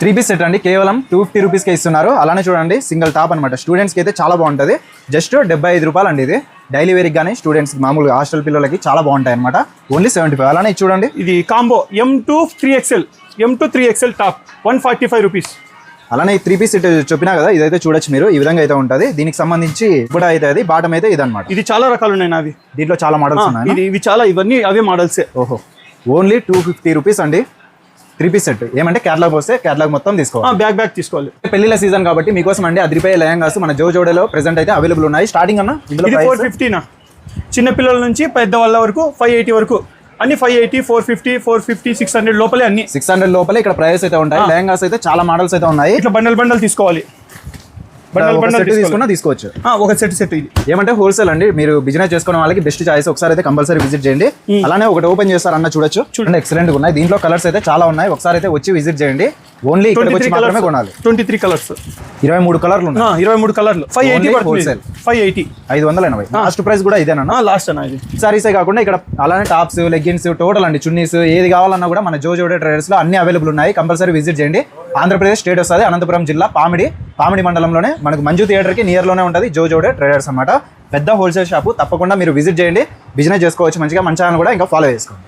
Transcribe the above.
Three piece set అండి. కేవలం two fifty రూపీస్కి ఇస్తున్నారు. అలానే చూడండి సింగిల్ టాప్ అనమాట స్టూడెంట్స్కి అయితే చాలా బాగుంటుంది. జస్ట్ డెబ్బై ఐదు రూపాయలు అండి ఇది. డైలీ వేర్కి కానీ స్టూడెంట్స్ మామూలుగా హాస్టల్ పిల్లలకి చాలా బాగుంటాయి అనమాట ఓన్లీ సెవెంటీ ఫైవ్ అలానే చూడండి. ఇది combo M two three XL M two three XL top one forty five rupees అలానే ఈ త్రీ పీస్ సెట్ చెప్పినా కదా ఇదైతే చూడొచ్చు మీరు. ఈ విధంగా అయితే ఉంటుంది. దీనికి సంబంధించి కూడా అయితే అది బాటం అయితే ఇదన్నమాట. ఇది చాలా రకాలు ఉన్నాయి నావి. దీంట్లో చాలా మోడల్స్ ఉన్నాయి? ఇది ఇవి చాలా ఇవన్నీ అవే మోడల్సే ఓహో. ఓన్లీ టూ ఫిఫ్టీ రూపీస్ అండి. Three piece set. ఏమంటే క్యాట్లాగ్ వస్తే క్యాట్లాగ్ మొత్తం తీసుకోవాలి. బ్యాగ్ బ్యాగ్ తీసుకోవాలి. పెళ్ళిల సీజన్ కాబట్టి మీకోసం అండి అదిరిపోయే లెహంగాస్ మన జో జోడేలో ప్రెసెంట్ అయితే అవైలబుల్ ఉన్నాయి. స్టార్టింగ్ అన్న ఫోర్ ఫిఫ్టీనా చిన్న పిల్లల నుంచి పెద్ద వాళ్ళ వరకు ఫైవ్ ఎయిటీ వరకు. అన్ని five eighty four fifty four fifty six hundred లోపలే అన్ని. సిక్స్ హండ్రెడ్ లోపలే ఇక్కడ ప్రైస్ అయితే ఉంటాయి. లెహంగాస్ అయితే చాలా మోడల్స్ అయితే ఉన్నాయి. ఇట్లా బండల్ బండల్ తీసుకోవాలి బండల్ ఒక బండల్ సెట్ తీసుకున్నా తీసుకోవచ్చు. ఒక సెట్ సెట్ ఇది. ఏమంటే హోల్సేల్ అండి. మీరు బిజినెస్ చేసుకునే వాళ్ళకి బెస్ట్ చాయిస్ ఒకసారి అయితే కంపల్సరీ విజిట్ చేయండి. అలానే ఒకటి ఓపెన్ చేస్తారు అన్న చూడొచ్చు చూడండి ఎక్సలెంట్ ఉన్నాయి. దీంట్లో కలర్స్ అయితే చాలా ఉన్నాయి. ఒకసారి అయితే వచ్చి విజిట్ చేయండి. ఓన్లీ మాత్రమే కలర్స్ కొనాలి. ట్వంటీ త్రీ కలర్స్ ఇరవై మూడు కలర్లు ఇరవై మూడు కలర్లు five eighty wholesale. Five eighty ఐదు వందల ఎనభై. లాస్ట్ ప్రైస్ కూడా ఇదేనా? లాస్ట్ అన్న ఇది. సారీసే కాకుండా ఇక్కడ అలానే టాప్స్ లెగ్గిన్స్ టోటల్ అండి. చున్నీస్ ఏది కావాలన్నా కూడా మన జో జోడే ట్రేడర్స్లో అన్ని అవైలబుల్ ఉన్నాయి. కంపల్సరీ విజిట్ చేయండి. ఆంధ్రప్రదేశ్ స్టేట్ వస్తుంది. అనంతపురం జిల్లా పామిడి. పామిడి మండలంలోనే మనకు మంజు థియేటర్కి నియర్లోనే ఉంటుంది జో జోడే ట్రేడర్స్ అన్నమాట. పెద్ద హోల్సేల్ షాపు తప్పకుండా మీరు విజిట్ చేయండి. బిజినెస్ చేసుకోవచ్చు మంచిగా. మన ఛానల్ కూడా ఇంకా ఫాలో చేసుకోండి.